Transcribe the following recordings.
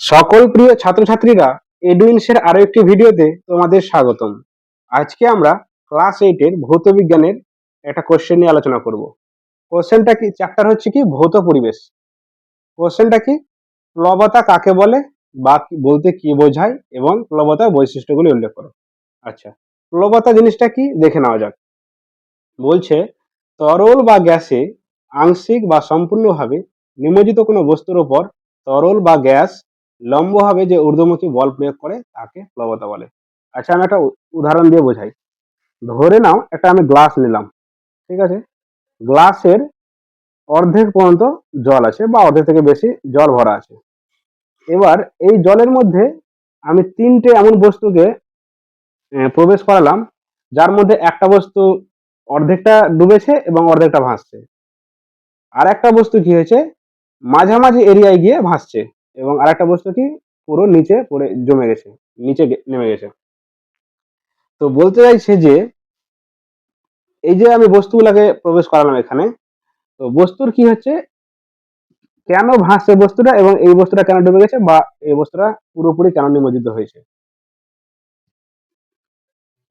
সকল প্রিয় ছাত্রছাত্রীরা এডুইন্সের আরও একটি ভিডিওতে তোমাদের স্বাগতম। আজকে আমরা ক্লাস এইটের ভৌত বিজ্ঞানের একটা কোশ্চেন নিয়ে আলোচনা করব। কোশ্চেনটা কি? চ্যাপ্টার হচ্ছে কি? ভৌত পরিবেশ। কোশ্চেনটা কি? প্লবতা কাকে বলে বা বলতে কি বোঝায় এবং প্লবতার বৈশিষ্ট্যগুলি উল্লেখ করো। আচ্ছা প্লবতা জিনিসটা কি? দেখে নেওয়া যাক। বলছে, তরল বা গ্যাসে আংশিক বা সম্পূর্ণভাবে নিমজ্জিত কোনো বস্তুর ওপর তরল বা গ্যাস লম্বভাবে যে ঊর্ধ্বমুখী বল প্রয়োগ করে তাকে প্লবতা বলে। আচ্ছা আমি একটা উদাহরণ দিয়ে বোঝাই। ধরে নাও, একটা আমি গ্লাস নিলাম, ঠিক আছে? গ্লাসের অর্ধেক পর্যন্ত জল আছে বা অর্ধেক থেকে বেশি জল ভরা আছে। এবার এই জলের মধ্যে আমি তিনটে এমন বস্তুকে প্রবেশ করালাম, যার মধ্যে একটা বস্তু অর্ধেকটা ডুবেছে এবং অর্ধেকটা ভাসছে। আর একটা বস্তু কি হয়েছে? মাঝামাঝি এরিয়ায় গিয়ে ভাসছে। এবং আরেকটা বস্তু কি? পুরো নিচে পড়ে, জমে গেছে, নিচে নেমে গেছে। তো বলতে চাইছে যে, এই যে আমি বস্তুগুলোকে প্রবেশ করালাম এখানে, তো বস্তুর কি হচ্ছে? কেন ভাসছে বস্তুটা এবং এই বস্তুটা কেন ডুবে গেছে বা এই বস্তুটা পুরোপুরি কেন নিমজ্জিত হয়েছে?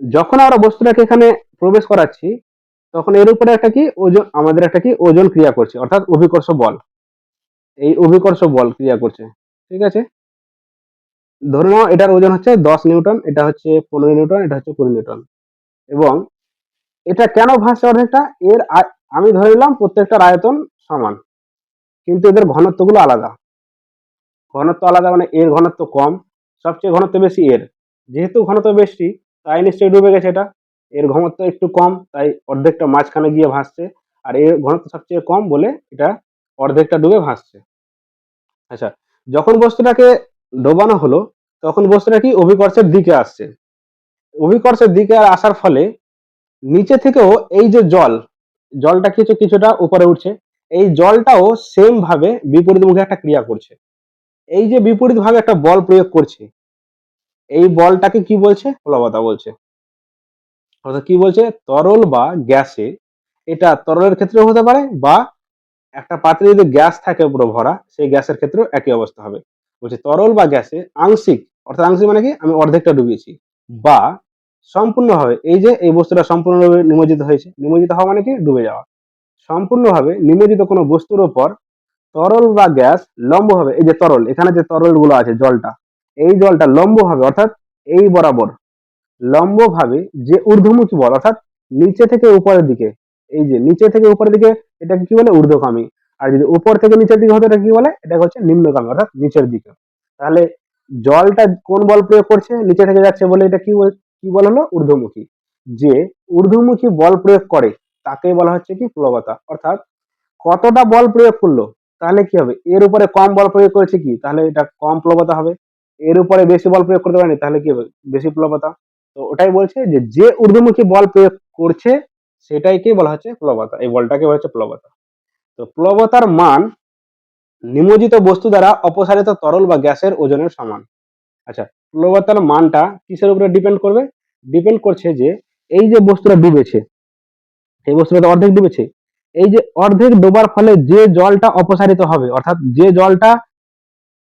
যখন আমরা বস্তুটাকে এখানে প্রবেশ করাচ্ছি, তখন এর উপরে একটা কি? ওজন, আমাদের একটা কি? ওজন ক্রিয়া করছে, অর্থাৎ অভিকর্ষ বল। এই অভিকর্ষ বল ক্রিয়া করছে, ঠিক আছে? ধরে নাও এটার ওজন হচ্ছে দশ নিউটন, এটা হচ্ছে পনেরো নিউটন, এটা হচ্ছে কুড়ি নিউটন। এবং এটা কেন ভাসছে অর্ধেকটা? এর আমি ধরে নিলাম প্রত্যেকটার আয়তন সমান, কিন্তু এদের ঘনত্বগুলো আলাদা। ঘনত্ব আলাদা মানে এর ঘনত্ব কম, সবচেয়ে ঘনত্ব বেশি এর। যেহেতু ঘনত্ব বেশি, তাই নিশ্চয়ই ডুবে গেছে এটা। এর ঘনত্ব একটু কম, তাই অর্ধেকটা মাঝখানে গিয়ে ভাসছে, আর এর ঘনত্ব সবচেয়ে কম বলে এটা অর্ধেকটা ডুবে ভাসছে। আচ্ছা যখন বস্তুটাকে ডোবানো হলো, তখন বস্তুটা কি অভিকর্ষের দিকে আসছে? অভিকর্ষের দিকে আসার ফলে নিচে থেকেও এই যে জল, জলটা কিছু, কিছুটা উপরে উঠছে, এই জলটাও সেম ভাবে বিপরীত মুখে একটা ক্রিয়া করছে। এই যে বিপরীত ভাবে একটা বল প্রয়োগ করছে, এই বলটাকে কি বলছে? প্লবতা বলছে। অর্থাৎ কি বলছে? তরল বা গ্যাসে, এটা তরলের ক্ষেত্রেও হতে পারে বা একটা পাত্রে যদি গ্যাস থাকে পুরো ভরা, সেই গ্যাসের ক্ষেত্রেও একই অবস্থা হবে। বলছে তরল বা গ্যাসে আংশিক, অর্থাৎ আংশিক মানে কি? আমি অর্ধেকটা ডুবিয়েছি। বা সম্পূর্ণভাবে এই যে এই বস্তুটা সম্পূর্ণভাবে নিমজ্জিত হয়েছে, নিমজ্জিত হওয়া মানে কি? ডুবে যাওয়া। সম্পূর্ণভাবে নিমজ্জিত কোনো বস্তুর ওপর তরল বা গ্যাস লম্বভাবে, এই যে তরল, এখানে যে তরলগুলো আছে জলটা, এই জলটা লম্বভাবে, অর্থাৎ এই বরাবর, লম্বভাবে যে ঊর্ধ্বমুখী বল, অর্থাৎ নিচে থেকে উপরের দিকে, এই যে নিচে থেকে উপরের দিকে এটাকে কি বলে? ঊর্ধ্বগামী। আর যদি উপর থেকে নিচের দিকে হতো এটা কি বলে? এটা হচ্ছে নিম্নগামী, অর্থাৎ নিচের দিকে। তাহলে জলটা কোন বল প্রয়োগ করছে? নিচে থেকে যাচ্ছে বলে এটা কি কি বল হলো? ঊর্ধ্বমুখী। যে ঊর্ধ্বমুখী বল প্রয়োগ করে, তাকে বলা হচ্ছে কি? প্লবতা অর্থাৎ কতটা বল প্রয়োগ করল? তাহলে কি হবে? এর উপরে কম বল প্রয়োগ করেছে কি? তাহলে এটা কম প্লবতা হবে। এর উপরে বেশি বল প্রয়োগ করতে পারেনি, তাহলে কি হবে? বেশি প্লবতা তো ওটাই বলছে যে যে ঊর্ধ্বমুখী বল প্রয়োগ করছে সেটাইকে বলা হচ্ছে প্লবতা, এই বলটাকে বলা হচ্ছে প্লবতা। তো প্লবতার মান নিমজ্জিত বস্তু দ্বারা অপসারিত তরল বা গ্যাসের ওজনের সমান। আচ্ছা প্লবতার মানটা কিসের উপরে ডিপেন্ড করবে? ডিপেন্ড করছে যে এই যে বস্তুটা ডুবেছে, এই বস্তুটা অর্ধেক ডুবেছে, এই যে অর্ধেক ডোবার ফলে যে জলটা অপসারিত হবে, অর্থাৎ যে জলটা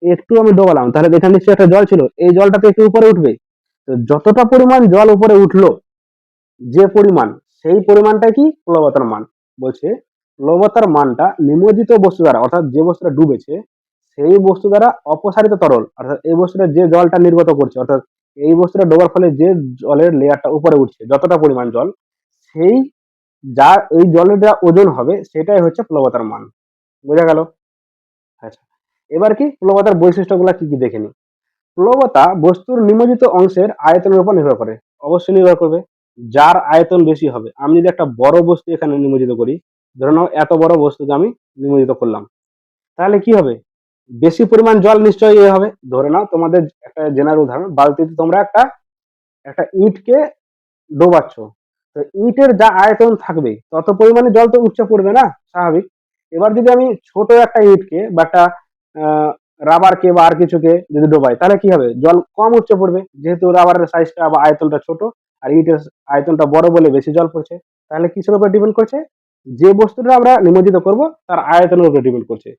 একটু আমি ডোবালাম, তাহলে এখানে নিশ্চয়ই একটা জল ছিল, এই জলটা তো একটু উপরে উঠবে। তো যতটা পরিমাণ জল উপরে উঠল, যে পরিমাণ সেই পরিমাণটা কি? প্লবতার মান। বলছে প্লবতার মানটা নিমজ্জিত বস্তু দ্বারা, অর্থাৎ যে বস্তুটা ডুবেছে, সেই বস্তু দ্বারা অপসারিত তরল, অর্থাৎ এই বস্তুটা যে জলটা নির্গত করছে, অর্থাৎ এই বস্তুটা ডোবার ফলে যে জলের লেয়ারটা উপরে উঠছে, যতটা পরিমাণ জল, সেই যা এই জলের যা ওজন হবে, সেটাই হচ্ছে প্লবতার মান। বোঝা গেল? আচ্ছা এবার কি প্লবতার বৈশিষ্ট্যগুলো কি কি দেখে নি প্লবতা বস্তুর নিমজ্জিত অংশের আয়তনের উপর নির্ভর করে, অবশ্যই নির্ভর করবে। যার আয়তন বেশি হবে, আমি যদি একটা বড় বস্তু এখানে নিমজ্জিত করি, ধরে নাও এত বড় বস্তুকে আমি নিমজ্জিত করলাম, তাহলে কি হবে? বেশি পরিমাণ জল নিশ্চয়ই এ হবে। ধরে নাও তোমাদের একটা জেনার উদাহরণ, বালতিতে তোমরা একটা একটা ইটকে ডোবাচ্ছ, তো ইটের যা আয়তন থাকবে, তত পরিমাণে জল তো উপচে পড়বে না, স্বাভাবিক। এবার যদি আমি ছোট একটা ইটকে বা একটা রাবারকে বা আর কিছুকে যদি ডোবাই, তাহলে কি হবে? জল কম উপচে পড়বে, যেহেতু রাবারের সাইজটা বা আয়তনটা ছোট আর ইটের আয়তনটা বড় বলে বেশি জল পড়ছে, তাহলে কিসের উপর ডিপেন্ড করছে? যে বস্তুটা আমরা নিমজ্জিত করব, তার আয়তনের উপর ডিপেন্ড করছে।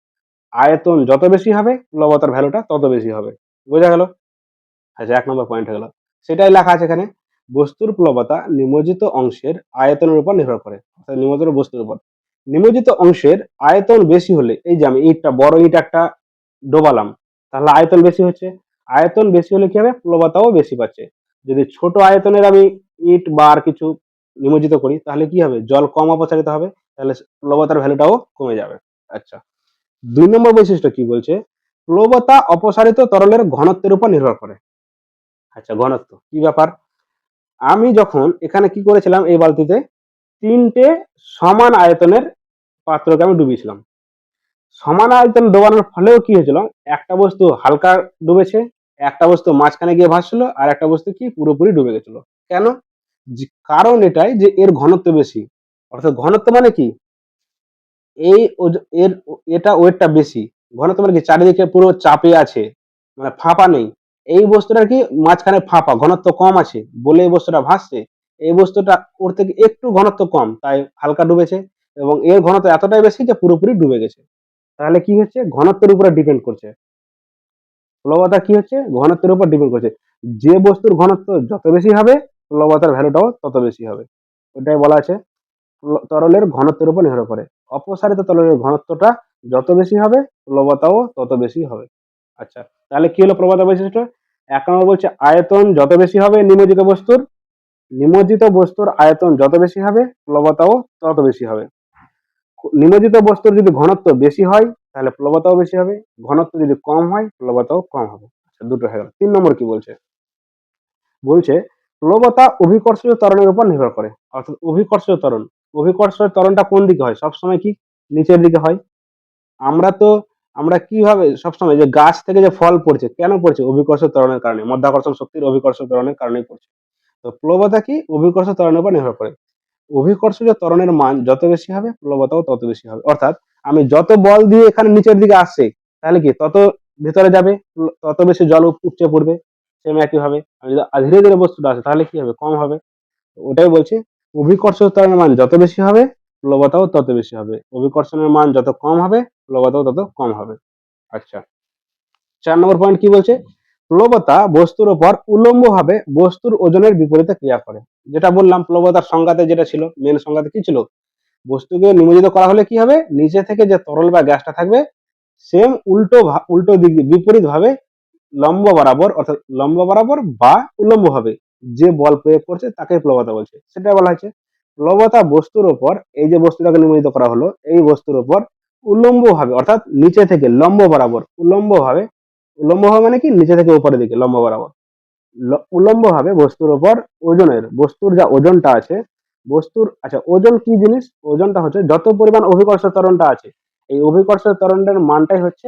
আয়তন যত বেশি হবে প্লবতার ভ্যালুটা তত বেশি হবে। বোঝা গেল? আচ্ছা এক নম্বর পয়েন্ট হয়ে গেল। সেটাই লেখা আছে এখানে। বস্তুর প্লবতা নিমজ্জিত অংশের আয়তনের উপর নির্ভর করে, অর্থাৎ নিমজ্জিত বস্তুর উপর। নিমজ্জিত অংশের আয়তন বেশি হলে, এই যে আমি ইটটা, বড় ইট একটা ডোবালাম, তাহলে আয়তন বেশি হচ্ছে। আয়তন বেশি হলে কি হবে? প্লবতাও বেশি পাচ্ছে। যদি ছোট আয়তনের আমি ইট বা আর কিছু নিমজ্জিত করি, তাহলে কি হবে? জল কম অপসারিত হবে, তাহলে প্লবতার ভ্যালুটাও কমে যাবে। আচ্ছা। দুই নম্বর বৈশিষ্ট্য কি বলছে? প্লবতা অপসারিত তরলের ঘনত্বের উপর নির্ভর করে। আচ্ছা ঘনত্ব কি ব্যাপার? আমি যখন এখানে কি করেছিলাম, এই বালতিতে তিনটে সমান আয়তনের পাত্রকে আমি ডুবিয়েছিলাম। সমান আয়তন ডোবানোর ফলেও কি হয়েছিল? একটা বস্তু হালকা ডুবেছে একটা বস্তু মাঝখানে গিয়ে ভাসছিল আর একটা বস্তু কি পুরোপুরি ডুবে গেছিল। কেন? কারণ এটাই যে এর ঘনত্ব বেশি। অর্থাৎ ঘনত্ব মানে কি? এই এর, এটা ওয়েটটা বেশি। ঘনত্ব মানে কি? চারিদিকে পুরো চাপে আছে মানে ফাঁপা নেই। এই বস্তুটার কি মাঝখানে ফাঁপা, ঘনত্ব কম আছে, বলে এই বস্তুটা ভাসছে। এই বস্তুটা ওর থেকে একটু ঘনত্ব কম, তাই হালকা ডুবেছে, এবং এর ঘনত্ব এতটাই বেশি যে পুরোপুরি ডুবে গেছে। তাহলে কি হচ্ছে? ঘনত্বের উপরে ডিপেন্ড করছে। প্লবতা কি হচ্ছে? ঘনত্বের উপর ডিপেন্ড করছে। যে বস্তুর ঘনত্ব যত বেশি হবে প্লবতার ভ্যালুটাও তত বেশি হবে। ওটাই বলা আছে। তরলের ঘনত্বের উপর নির্ভর করে। অপসারিত তরলের ঘনত্বটা যত বেশি হবে প্লবতাও তত বেশি হবে। আচ্ছা তাহলে কি হলো প্রবতা বৈশিষ্ট্য? এক নম্বর বলছে আয়তন যত বেশি হবে নিমজ্জিত বস্তুর নিমজ্জিত বস্তুর আয়তন যত বেশি হবে প্লবতাও তত বেশি হবে। নিমজ্জিত বস্তুর যদি ঘনত্ব বেশি হয় তাহলে প্লবতাও বেশি হবে, ঘনত্ব যদি কম হয় প্লবতাও কম হবে। আচ্ছা দুটো হয়ে গেল। তিন নম্বর কি বলছে? বলছে, প্লবতা অভিকর্ষীয় তরণের উপর নির্ভর করে। অর্থাৎ অভিকর্ষীয় তরণ অভিকর্ষীয় তরণটা কোন দিকে হয়? সবসময় কি? নিচের দিকে হয়। আমরা তো, আমরা কীভাবে সবসময় যে গাছ থেকে যে ফল পড়ছে, কেন পড়ছে? অভিকর্ষ ত্বরণের কারণে। মধ্যাকর্ষণ শক্তির অভিকর্ষ ত্বরণের কারণেই পড়ছে। তো প্লবতা কি? অভিকর্ষ ত্বরণের উপর নির্ভর করে। অভিকর্ষজ ত্বরণের মান যত বেশি হবে, প্লবতাও তত বেশি হবে। অর্থাৎ আমি যত বল দিয়ে এখানে নিচের দিকে আসছে, তাহলে কি তত ভেতরে যাবে, তত বেশি জল উপচে পড়বে, সেম একই ভাবে আমি যদি ধীরে ধীরে বস্তুটা আসে, তাহলে কি হবে? কম হবে। ওটাই বলছি অভিকর্ষ মান যত বেশি হবে প্লবতাও তত বেশি হবে। অভিকর্ষণের মান যত কম হবে প্লবতাও তত কম হবে। আচ্ছা। চার নম্বর পয়েন্ট কি বলছে? প্লবতা বস্তুর উপর উলম্বভাবে বস্তুর ওজনের বিপরীতে ক্রিয়া করে। যেটা বললাম প্লবতার সংজ্ঞাতে যেটা ছিল মেন সংজ্ঞাতে কি ছিল? বস্তুকে নিমজ্জিত করা হলে কি হবে? নিচে থেকে যে তরল বা গ্যাসটা থাকবে সেম উল্টো উল্টো দিক বিপরীত ভাবে লম্ব বরাবর, অর্থাৎ লম্ব বরাবর বা উলম্ব ভাবে যে বল প্রয়োগ করছে তাকে প্লবতা বলছে। সেটা বলা হয়েছে। প্লবতা বস্তুর ওপর, এই যে বস্তুটাকে নিমজ্জিত করা হলো, এই বস্তুর ওপর উলম্ব ভাবে অর্থাৎ নিচে থেকে লম্ব বরাবর উলম্ব ভাবে উলম্ব ভাবে মানে কি? নিচে থেকে উপরের দিকে, লম্ব বরাবর। উলম্ব ভাবে বস্তুর ওপর ওজনের, বস্তুর যা ওজনটা আছে বস্তুর আচ্ছা ওজন কি জিনিস? ওজনটা হচ্ছে যত পরিমাণ অভিকর্ষ ত্বরণটা আছে, এই অভিকর্ষ ত্বরণের মানটাই হচ্ছে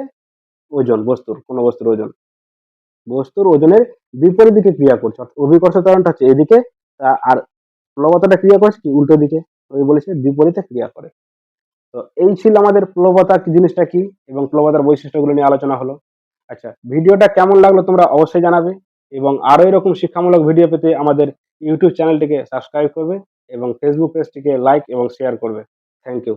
ওজন, বস্তুর, কোনো বস্তুর ওজন। বস্তুর ওজনের বিপরীত দিকে ক্রিয়া করছে, অর্থাৎ অভিকর্ষ ত্বরণটা হচ্ছে এদিকে আর প্লবতাটা ক্রিয়া করছে কি? উল্টো দিকে ওই বলেছে বিপরীতে ক্রিয়া করে। তো এই ছিল আমাদের প্লবতা জিনিসটা কি, এবং প্লবতার বৈশিষ্ট্যগুলো নিয়ে আলোচনা হলো। আচ্ছা ভিডিওটা কেমন লাগল তোমরা অবশ্যই জানাবে, এবং আরও এরকম শিক্ষামূলক ভিডিও পেতে আমাদের ইউটিউব চ্যানেলটিকে সাবস্ক্রাইব করবে। এবং ফেসবুক পেজটিকে লাইক এবং শেয়ার করবে। Thank you